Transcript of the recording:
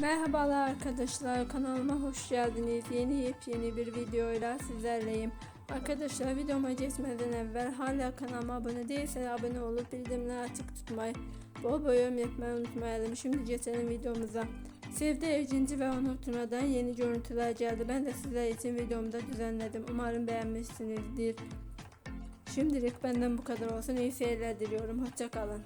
Merhabalar arkadaşlar kanalıma hoş geldiniz. Yeni yepyeni bir videoyla sizlerleyim. Arkadaşlar videoma geçmeden evvel hala kanalıma abone değilseniz abone olup bildirimleri açık tutmayı, bol bol yorum yapmayı unutmayalım. Şimdi geçelim videomuza. Sevde Evcinci ve Onur Tuna'dan yeni görüntüler geldi. Ben de sizler için videomda düzenledim. Umarım beğenmişsinizdir. Şimdilik benden bu kadar olsun. İyi seyirler diliyorum. Hoşçakalın.